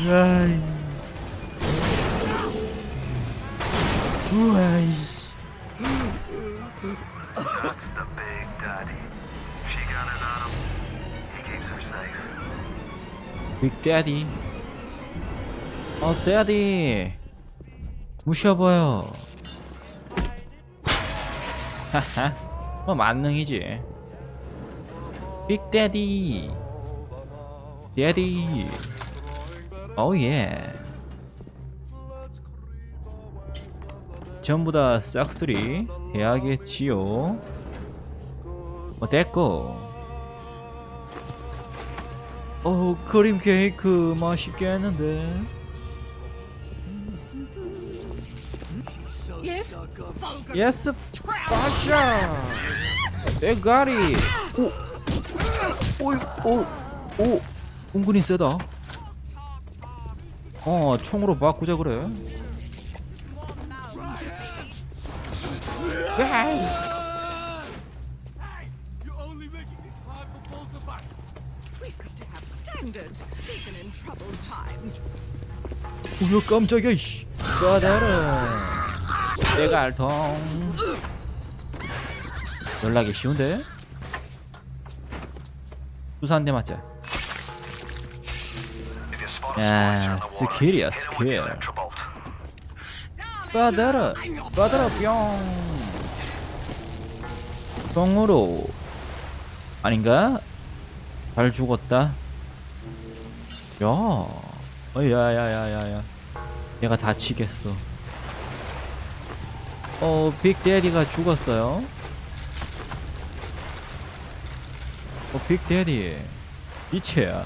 아이. 우와이. That's the big daddy. She got it on him. He keeps her safe. 빅 데디. 어, 데디. 무셔봐요. 하하. 뭐 만능이지. 빅 데디. 데디. 오 예. 전부 다 싹쓸이 해야겠지요. 뭐 됐고. 어 크림 케이크 맛있겠는데 Yes? 예스 빠샤 대가리 오오오오 은근히 세다 어 총으로 바꾸자 그래. 우여 깜짝이야 이씨 까다라 내가 알통 연락이 쉬운데? 수사 한 대 맞자 야 water, 스킬이야 스킬. 까다라 까다라 뿅. 뿅으로. 아닌가? 잘 죽었다. 야. 어야야야야야. 얘가 다치겠어. 어 빅데디가 죽었어요. 어 빅데디 이체야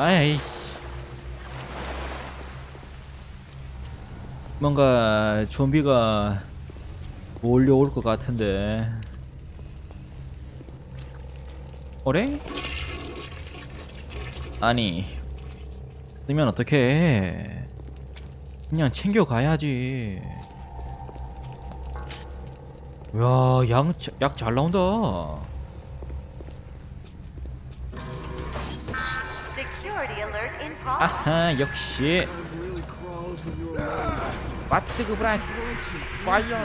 아이 뭔가 좀비가 몰려올 것 같은데. 어래? 아니 쓰면 어떡해? 그냥 챙겨가야지. 야약 잘 나온다 아하 역시. 와뜨그 브라이 파이어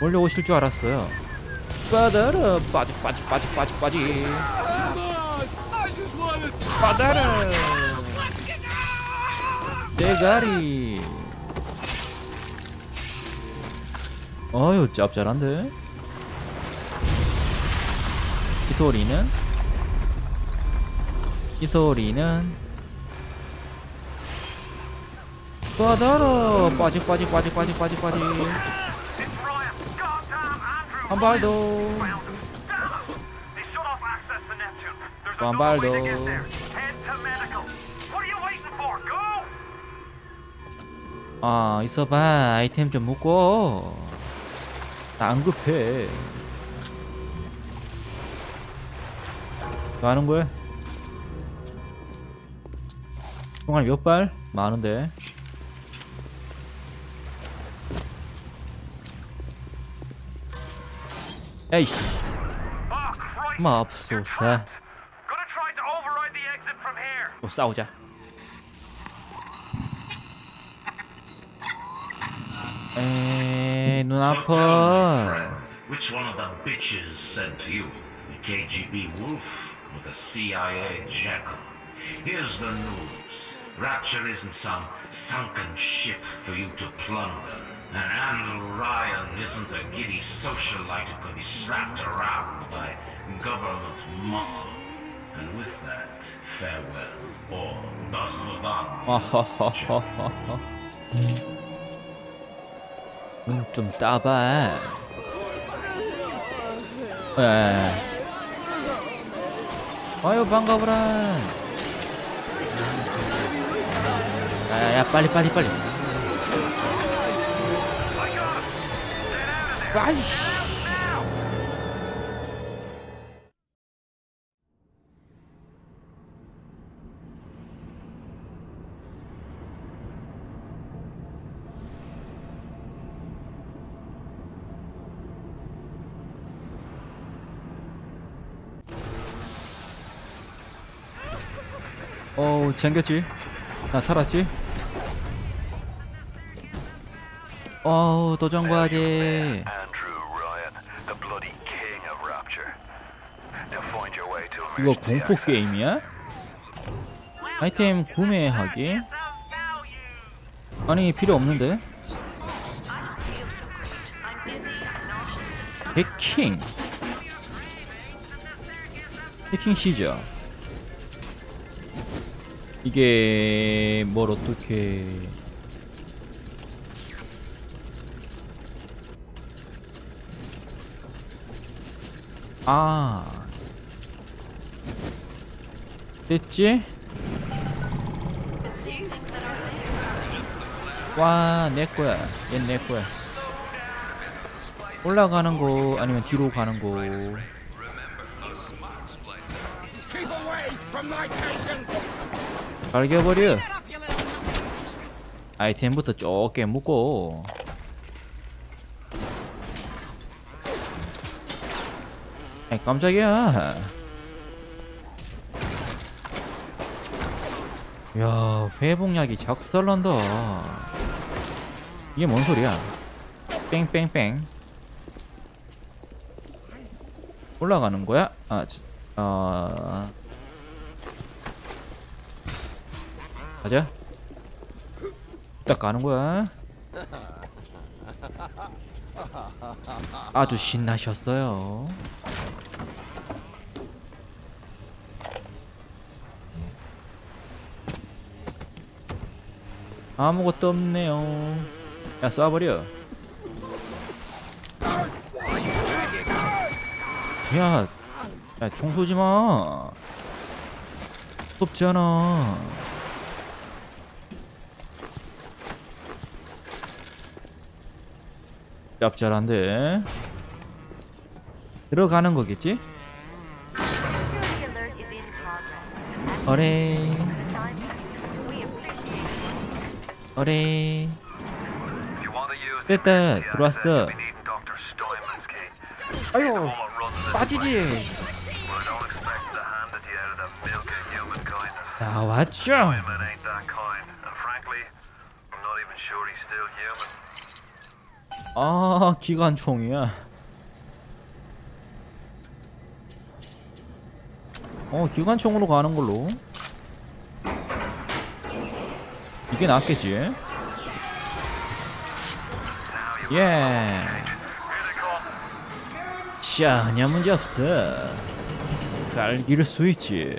원래 오실 줄 알았어요. 빠다라 빠직 빠직 빠직 빠직 빠직 빠다라 대가리. 어휴 짭짤한데. 이 소리는 이 소리는 빠직 빠직 빠직 It's Brian. Goddamn Andrew. 한발 더. Well, they shut off access to Neptune. There's One another way bar, to get though. there. Head to medical. What are you waiting for? Go! 아 있어봐 아이템 좀 묶어 나안 급해 뭐 하는 거야? 총알 몇 발? 많은데 에이씨 Oh. 맙소사 to. 또 싸우자 에이 눈 아파 Which one of the bitches sent you? The KGB Wolf or the CIA Jackal? Here's the news. Rapture isn't some sunken ship for you to plunder. And Andrew Ryan isn't a giddy socialite who can be slapped around by government muscle. And with that, farewell, or das Revan. 아하하하하하 눈좀 따봐 에 아유 반가워라 야야야 빨리 빨리 빨리 아이씨 어, 쟁겼지? 나 살았지? 어우 도전 과제 Andrew Ryan, the bloody king of Rapture. Now find your way to 이거 공포. 게임이야? 아이템 구매하기 아니 필요 없는데 해킹 해킹 시작 이게 뭘 어떻게 아 됐지? 와, 내 거야. 얘내 거야. 올라가는 거 아니면 뒤로 가는 거. 갈겨버려. 아이템부터 좁게 묶고. 아이 깜짝이야. 야 회복약이 작살난다. 이게 뭔 소리야? 뺑뺑뺑. 올라가는 거야? 아, 지- 어... 가자. 딱 가는 거야. 아주 신나셨어요. 아무것도 없네요. 야 쏴버려. 야, 야, 총 쏘지 마. 없잖아. 짭짤한데. 들어가는 거겠지? 어레, 어레. 됐다, 들어왔어. 아유, 빠지지. 나왔죠. 아, 기관총이야. 어, 기관총으로 가는 걸로. 이게 낫겠지? 예. 전혀 문제 없어. 갈길 수 있지.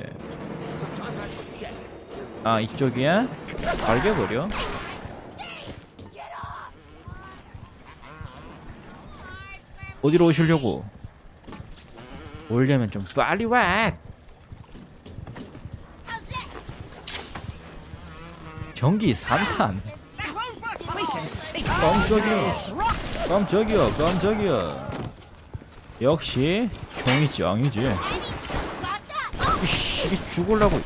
아, 이쪽이야? 갈겨버려. 어디로 오시려고? 오려면 좀 빨리 와. 전기 3탄. That won't work. We can see. 깜짝이야. 깜짝이야. 깜짝이야. 역시 총이 짱이지. 이씨, 죽을라고.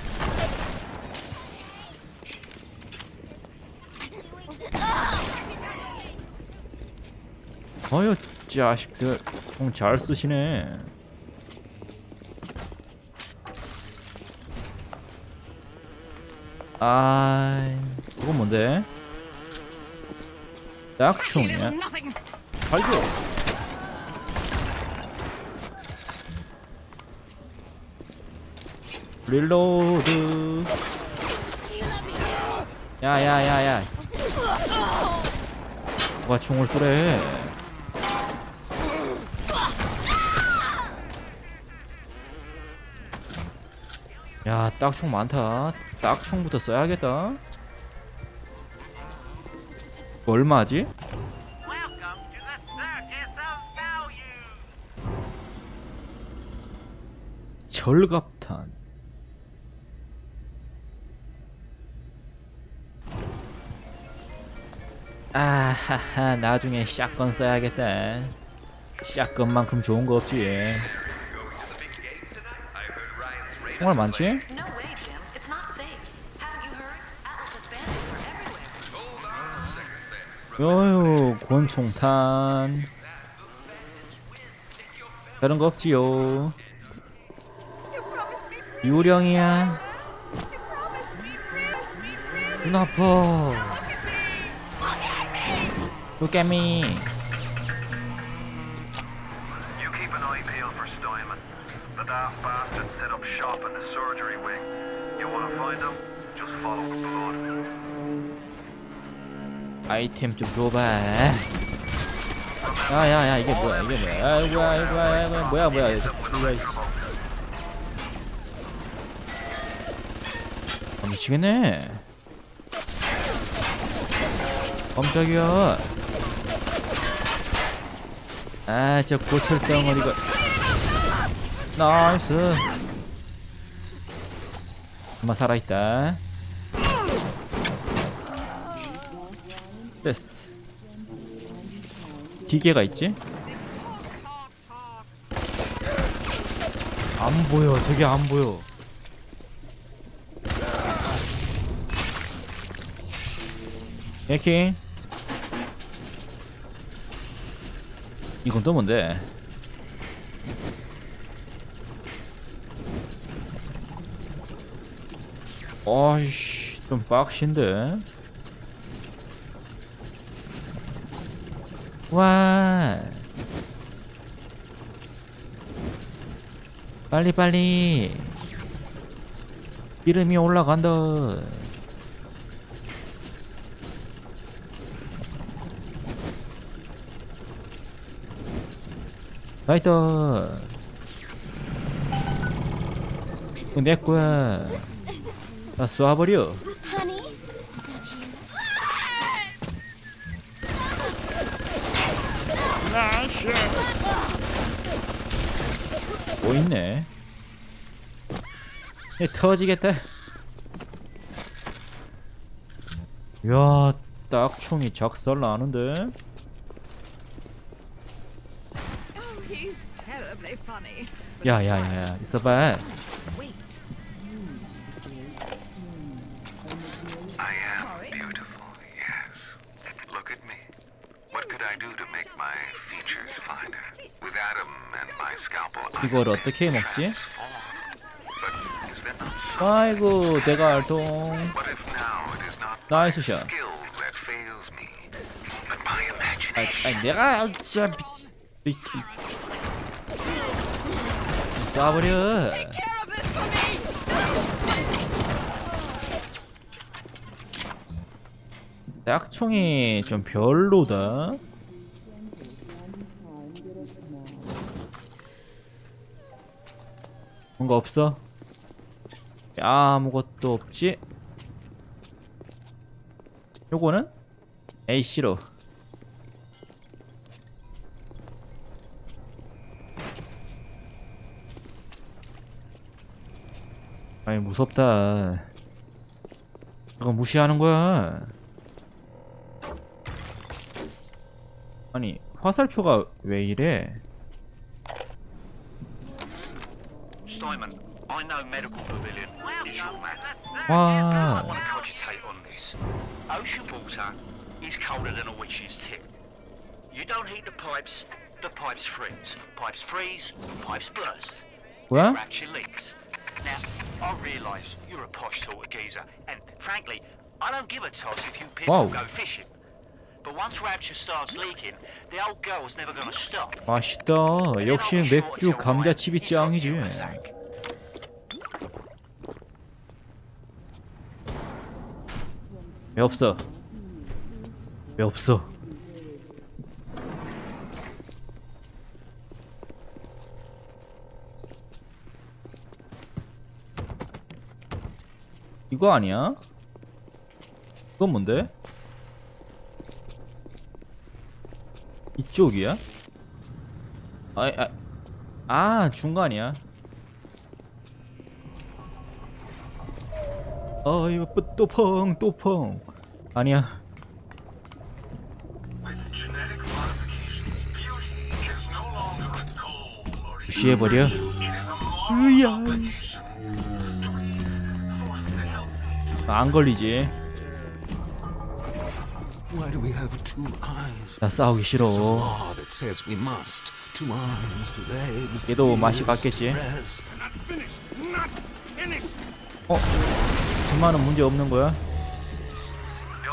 어휴, 자식들. 총 잘 쓰시네. 아, 이건 뭔데? 약총이야? 발교. 릴로드. 야야야야. 누가 총을 쏘래? 야, 딱총 많다. 딱총부터 써야겠다. 얼마지? 절갑탄. 아하하 나중에 샷건 써야겠다. 샷건만큼 좋은 거 없지. 정말 많지? 요요 권총탄. 다른 거 없지요. 유령이야. 눈 아파 Look at me 아이템 좀 줘봐. 야야야 이게 뭐야 이게 뭐야. 아 뭐야 이거 뭐야 뭐야. 아, 미치겠네. 깜짝이야. 아저 고철 덩어리가 나이스. 엄마 살아있다 기계가 있지? 안 보여 저게 안 보여 해킹 이건 또 뭔데? 어이씨 좀 빡신데 와. 빨리 빨리. 이름이 올라간다. 나이다 이거 내 거야. 나 쏴버려 뭐 있네. 얘 터지겠다. 야 딱 총이 작살 나는데. 야야야야 있어봐 이걸 어떻게 먹지? 아이고 is not 나이스 샷 skill that fails me, but my 아, imagination? 아 내가 진짜. 쏴버려! 딱총이 좀 별로다 뭔가 없어? 아무것도 없지? 요거는? 에이 싫어 아니 무섭다 이거 무시하는 거야 아니 화살표가 왜 이래 Steinman, I know medical pavilion is your map. I want to cogitate on this. Ocean water is colder than a witch's tip. You don't heat the pipes, the pipes freeze. Pipes freeze, pipes burst. What? Ratchet leaks. Now, I realise you're a posh sort of geezer, and frankly, I don't give a toss if you piss Whoa. or go fishing. 맛있다. 역시 맥주 감자칩이 짱이지. 왜 없어? 왜 없어? 이거 아니야? 이건 뭔데? 이쪽이야? 아, 아, 아 중간이야. 어 이거 또- 또펑 또펑 아니야. 무시해버려. 으야. 안 걸리지. 나 싸우기 싫어. It's a law that says we must. Two arms, two legs. two 얘도 맛이 breasts. 어? 정말은 문제 없는 거야?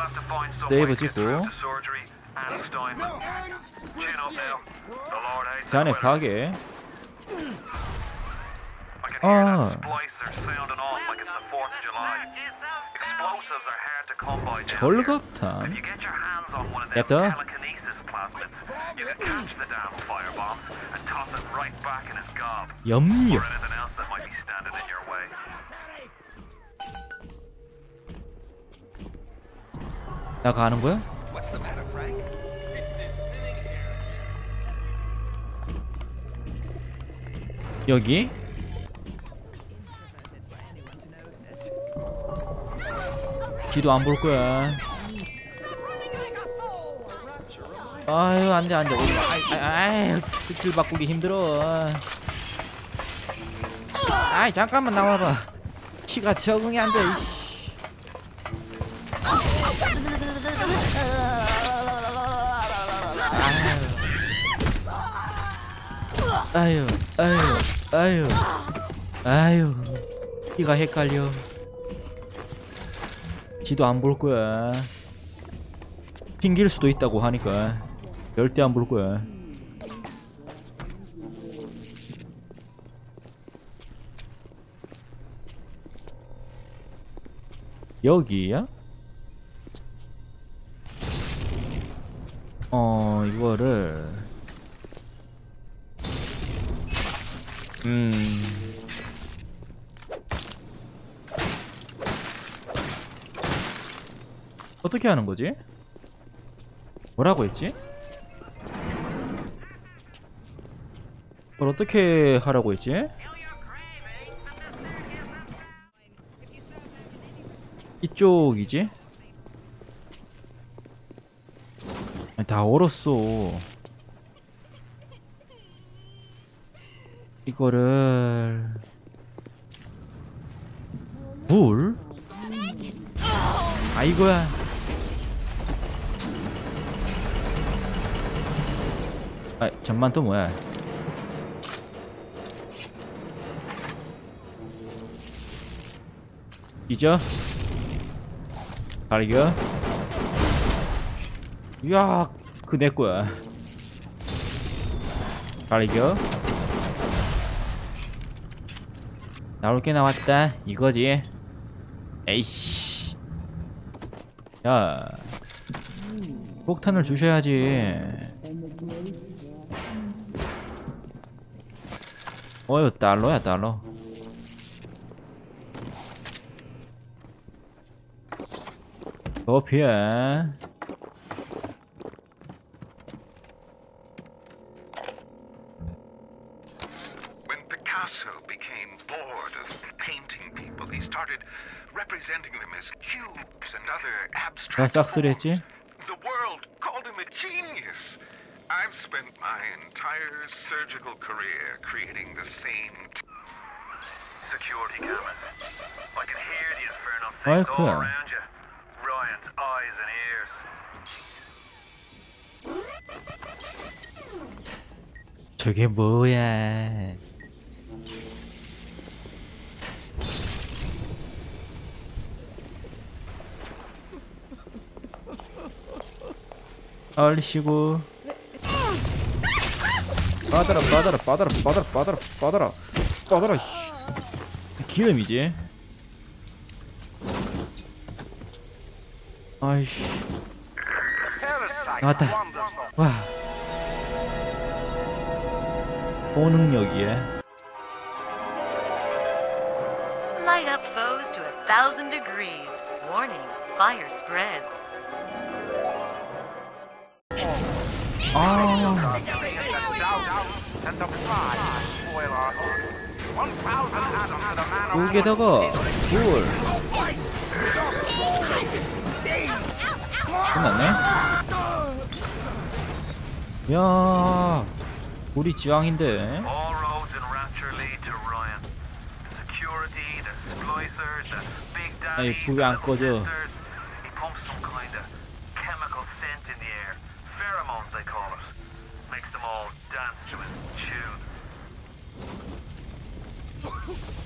have to find some 네이버 찍고. through to surgery and Steinman. Chin up now. The Lord hates 잔에 the weather. 파괴. I can hear Ah. that splicer sounding off like it's the 4th of July. Explosives are hard to come by down here. If 절갑탄. You get your hands on one of them Yaptı. telekinesis plasmids, you can catch the damn firebomb and toss it right back in its gob. 염려. Or anything else that might be standing in your way. 나 가는 거야? 여기? 뒤도 안 볼 거야. 아유 안돼 안돼 오지 마. 아이, 아이, 아이 스킬 바꾸기 힘들어. 아이 잠깐만 나와봐. 키가 적응이 안 돼. 이씨. 아유, 아유, 아유, 아유, 키가 헷갈려. 지도 안 볼 거야. 핑길 수도 있다고 하니까 절대 안 볼 거야. 여기야? 어 이거를 음 어떻게 하는 거지? 뭐라고 했지? 뭘 어떻게 하라고 했지? 이쪽이지? 다 얼었어. 이거를 물? 아 이거야. 아 잠만 또 뭐야? 이죠? 갈겨? 야, 그 내 거야. 갈겨? 나올 게 나왔다. 이거지. 에이씨. 야, 폭탄을 주셔야지. 어휴, 달러야, 달러. Go up here. When Picasso became bored of painting people, he started representing them as cubes and other abstract. The world called him a genius. I've spent my entire surgical career creating the same security camera. I can hear the inferno things all oh, around you. 저게 뭐야? 얼씨구 빠더라 빠더라 빠더라 빠더라 빠더라 빠더라. 빠더라 씨. 기름이지? 아이씨. 나왔다 고능력이에 Light up foes to a thousand degrees. Warning, fire spreads. 아 여기다가 불 끝났네 야 우리 지왕인데. 아이 불이 안 꺼져.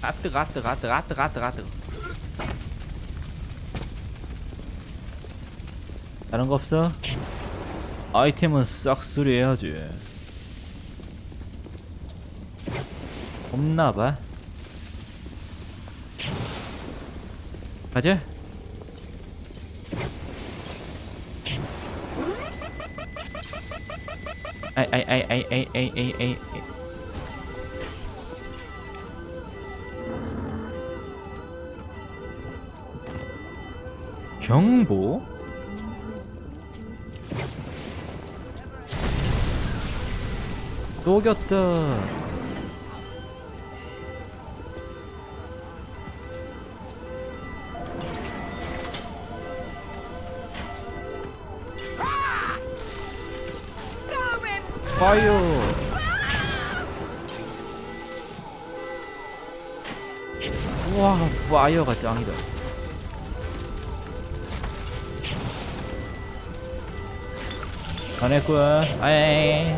아 뜨거 아 뜨거 아 뜨거 아 뜨거 아 뜨거 아 뜨거 다른 거 없어? 아이템은 싹 수리해야지. 없나봐. 가자. 아이 아이 아이 아이 아이 아이 아이 경보? 녹였다 파이어. 와 파이어가 짱이다. 가냈구나 아이